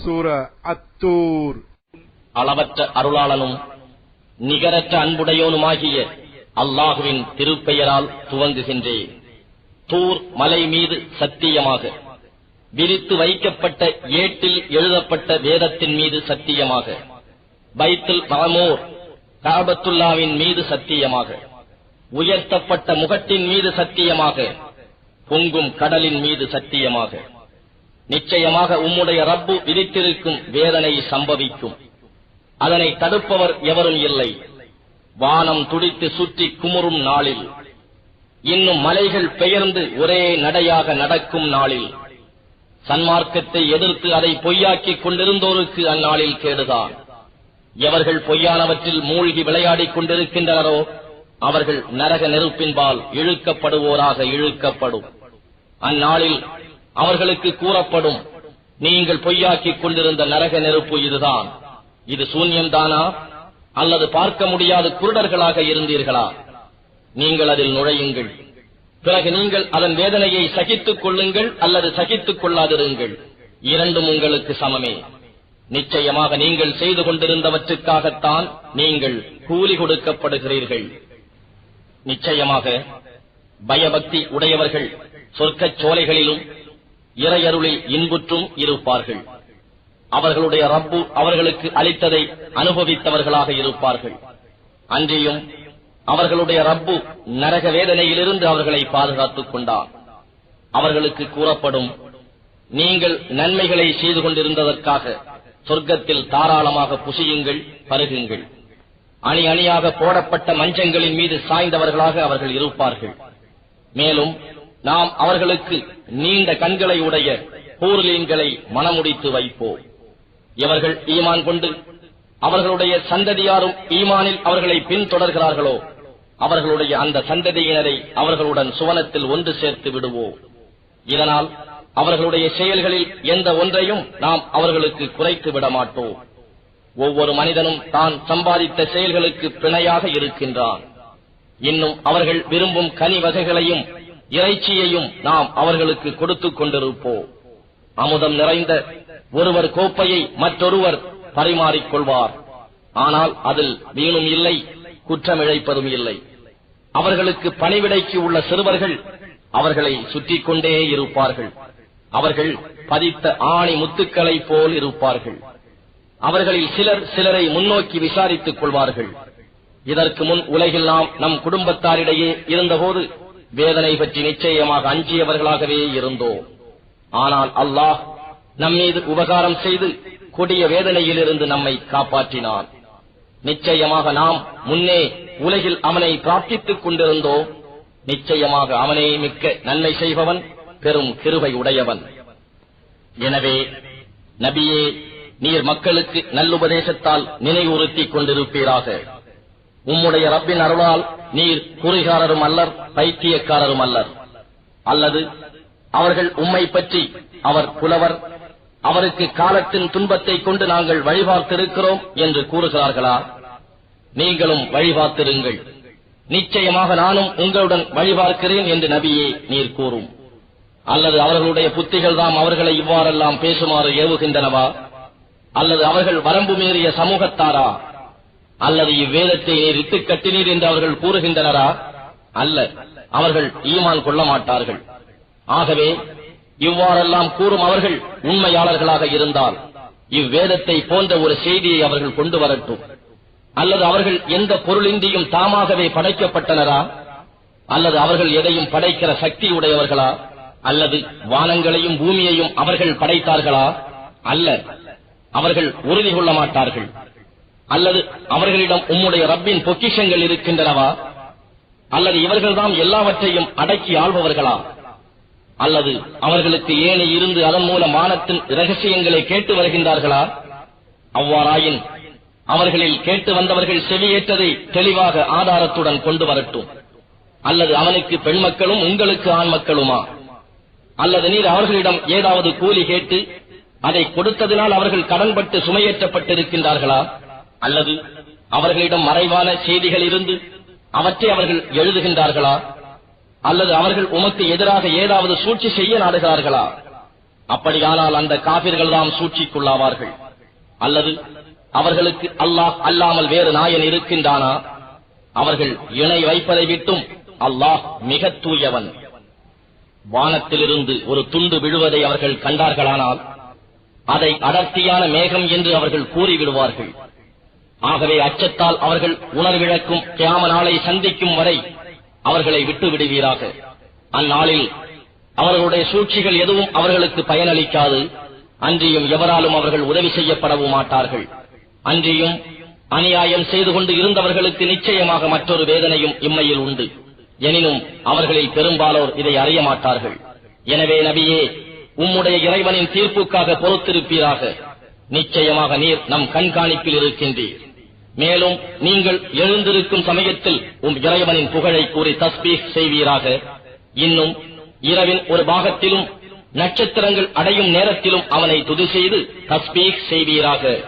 சூர அத்தூர். அளவற்ற அருளாளனும் நிகரற்ற அன்புடையோனுமாகிய அல்லாஹுவின் திருப்பெயரால் துவங்குகின்றேன். தூர் மலை மீது சத்தியமாக விரித்து வைக்கப்பட்ட ஏட்டில் எழுதப்பட்ட வேதத்தின் மீது சத்தியமாக பைத்துல் மாமூர் காபத்துல்லாவின் மீது சத்தியமாக உயர்த்தப்பட்ட முகட்டின் மீது சத்தியமாக பொங்கும் கடலின் மீது சத்தியமாக. நிச்சயமாக உம்முடைய ரப்பு விதித்திருக்கும் வேதனை சம்பவிக்கும். அதனை தடுப்பவர் எவரும் இல்லை. வானம் துடித்து சுற்றி குமுறும் நாளில். இன்னும் மலைகள் பெயர்ந்து ஒரே நடையாக நடக்கும் நாளில். சன்மார்க்கத்தை எதிர்த்து அதை பொய்யாக்கிக் கொண்டிருந்தோருக்கு அந்நாளில் கேடுதான் எவர்கள் பொய்யானவற்றில் மூழ்கி விளையாடிக் கொண்டிருக்கின்றனரோ அவர்கள் நரக நெருப்பின்பால் இழுக்கப்படுவோராக இழுக்கப்படும். அந்நாளில் அவர்களுக்கு கூறப்படும். நீங்கள் பொய்யாக்கிக் கொண்டிருந்த நரக நெருப்பு இதுதான். இது சூன்யம்தானா? அல்லது பார்க்க முடியாத குருடர்களாக இருந்தீர்களா? நீங்கள் அதில் நுழையுங்கள். பிறகு நீங்கள் அதன் வேதனையை சகித்துக் கொள்ளுங்கள் அல்லது சகித்துக் கொள்ளாதிருங்கள். இரண்டும் உங்களுக்கு சமமே. நிச்சயமாக நீங்கள் செய்து கொண்டிருந்தவற்றுக்காகத்தான் நீங்கள் கூலி கொடுக்கப்படுகிறீர்கள். நிச்சயமாக பயபக்தி உடையவர்கள் சொர்க்கச் சோலைகளிலும் இறையருளில் இன்புற்றும் இருப்பார்கள். அவர்களுடைய ரப்பு அவர்களுக்கு அளித்ததை அனுபவித்தவர்களாக இருப்பார்கள். அன்றியும் அவர்களுடைய ரப்பு நரக வேதனையிலிருந்து அவர்களை பாதுகாத்துக் கொண்டார். அவர்களுக்கு கூறப்படும் நீங்கள் நன்மைகளை செய்து கொண்டிருந்ததற்காக சொர்க்கத்தில் தாராளமாக புசியுங்கள் பருகுங்கள். அணி அணியாக போடப்பட்ட மஞ்சங்களின் மீது சாய்ந்தவர்களாக அவர்கள் இருப்பார்கள். மேலும் நாம் அவர்களுக்கு நீண்ட கண்களை உடைய பூர்லீன்களை மனமுடித்து வைப்போம். இவர்கள் ஈமான் கொண்டு அவர்களுடைய சந்ததியாரும் ஈமானில் அவர்களை பின்தொடர்கிறார்களோ அவர்களுடைய அந்த சந்ததியினரை அவர்களுடன் சுவனத்தில் ஒன்று சேர்த்து விடுவோம். இதனால் அவர்களுடைய செயல்களில் எந்த ஒன்றையும் நாம் அவர்களுக்கு குறைத்து விட மாட்டோம். ஒவ்வொரு மனிதனும் தான் சம்பாதித்த செயல்களுக்கு பிணையாக இருக்கின்றான். இன்னும் அவர்கள் விரும்பும் கனி வகைகளையும் இறைச்சியையும் நாம் அவர்களுக்கு கொடுத்துக் கொண்டிருப்போம். அமுதம் நிறைந்த ஒருவர் கோப்பையை மற்றொருவர் பரிமாறிக்கொள்வார். ஆனால் அதில் வீணும் இல்லை குற்றமிழைப்பதும் இல்லை. அவர்களுக்கு பணிவிடைக்கு உள்ள சிறுவர்கள் அவர்களை சுற்றிக் கொண்டே இருப்பார்கள். அவர்கள் பதித்த ஆணி முத்துக்களை போல் இருப்பார்கள். அவர்களில் சிலர் சிலரை முன்னோக்கி விசாரித்துக் கொள்வார்கள். இதற்கு முன் உலகில் நாம் நம் குடும்பத்தாரிடையே இருந்தபோது வேதனை பற்றி நிச்சயமாக அஞ்சியவர்களாகவே இருந்தோம். ஆனால் அல்லாஹ் நம் மீது உபகாரம் செய்து கொடிய வேதனையிலிருந்து நம்மை காப்பாற்றினான். நிச்சயமாக நாம் முன்னே உலகில் அவனை பிரார்த்தித்துக் கொண்டிருந்தோம். நிச்சயமாக அவனே மிக்க நன்மை செய்பவன் பெரும் கிருபை உடையவன். எனவே நபியே நீர் மக்களுக்கு நல்லுபதேசத்தால் நினைவுறுத்திக் கொண்டிருப்பீராக. உம்முடைய ரப்பின் அருளால் நீர் குறிகாரரும் அல்லர் பைத்தியக்காரரும் அல்லர். அல்லது அவர்கள் உம்மை பற்றி அவர் புலவர் அவருக்கு காலத்தின் துன்பத்தை கொண்டு நாங்கள் வழிபார்த்திருக்கிறோம் என்று கூறுகிறார்களா? நீங்களும் வழிபார்த்திருங்கள். நிச்சயமாக நானும் உங்களுடன் வழிபார்க்கிறேன் என்று நபியே நீர் கூறும். அல்லது அவர்களுடைய புத்திகள் தாம் அவர்களை இவ்வாறெல்லாம் பேசுமாறு ஏவுகின்றனவா? அல்லது அவர்கள் வரம்பு மீறிய சமூகத்தாரா? அல்லது இவ்வேதத்தை நீர் கட்டினீர் என்று அவர்கள் கூறுகின்றனரா? அல்ல. அவர்கள் ஈமான் கொள்ள மாட்டார்கள். ஆகவே இவ்வாறெல்லாம் கூறும் அவர்கள் உண்மையாளர்களாக இருந்தால் இவ்வேதத்தை போன்ற ஒரு செய்தியை அவர்கள் கொண்டு வரட்டும். அல்லது அவர்கள் எந்த பொருளின்றியும் தாமாகவே படைக்கப்பட்டனரா? அல்லது அவர்கள் எதையும் படைக்கிற சக்தி உடையவர்களா அல்லது வானங்களையும் பூமியையும் அவர்கள் படைத்தார்களா? அல்ல. அவர்கள் உறுதி கொள்ள மாட்டார்கள். அல்லது அவர்களிடம் உம்முடைய ரப்பின் பொக்கிஷங்கள் இருக்கின்றனவா? அல்லது இவர்கள்தான் எல்லாவற்றையும் அடக்கி ஆள்பவர்களா? அல்லது அவர்களுக்கு ஏனை இருந்து அதன் மூலம் மானத்தின் ரகசியங்களை கேட்டு வருகின்றார்களா? அவ்வாறாயின் அவர்களில் கேட்டு வந்தவர்கள் செவியேற்றதை தெளிவாக ஆதாரத்துடன் கொண்டு வரட்டும். அல்லது அவனுக்கு பெண் மக்களும் உங்களுக்கு ஆண் மக்களுமா அல்லது நீர் அவர்களிடம் ஏதாவது கூலி கேட்டு அதை கொடுத்ததினால் அவர்கள் கடன்பட்டு சுமையேற்றப்பட்டிருக்கின்றார்களா? அல்லது அவர்களிடம் மறைவான செய்திகள் இருந்து அவற்றை அவர்கள் எழுதுகின்றார்களா? அல்லது அவர்கள் உமக்கு எதிராக ஏதாவது சூழ்ச்சி செய்ய நாடுகிறார்களா? அப்படியானால் அந்த காபிர்கள் தான் சூழ்ச்சிக்குள்ளாவார்கள். அல்லது அவர்களுக்கு அல்லாஹ் அல்லாமல் வேறு நாயன் இருக்கின்றானா? அவர்கள் இணை வைப்பதை விட்டும் அல்லாஹ் மிக தூயவன். வானத்திலிருந்து ஒரு துண்டு விழுவதை அவர்கள் கண்டார்களானால் அதை அடர்த்தியான மேகம் என்று அவர்கள் கூறிவிடுவார்கள். ஆகவே அச்சத்தால் அவர்கள் உணர்விழக்கும் கியாம நாளை சந்திக்கும் வரை அவர்களை விட்டு விடுவீராக அந்நாளில் அவர்களுடைய சூழ்ச்சிகள் எதுவும் அவர்களுக்கு பயனளிக்காது. அன்றியும் எவராலும் அவர்கள் உதவி செய்யப்படவும் மாட்டார்கள். அன்றியும் அநியாயம் செய்து கொண்டு இருந்தவர்களுக்கு நிச்சயமாக மற்றொரு வேதனையும் இம்மையில் உண்டு. எனினும் அவர்களில் பெரும்பாலோர் இதை அறிய மாட்டார்கள். எனவே நபியே உம்முடைய இறைவனின் தீர்ப்புக்காக பொறுத்திருப்பீராக. நிச்சயமாக நீர் நம் கண்காணிப்பில் இருக்கின்றீர். மேலும் நீங்கள் எழுந்திருக்கும் சமயத்தில் உம் இறைவனின் புகழை கூறி தஸ்பீக் செய்வீராக. இன்னும் இரவின் ஒரு பாகத்திலும் நட்சத்திரங்கள் அடையும் நேரத்திலும் அவனை துதி செய்து தஸ்பீக் செய்வீராக.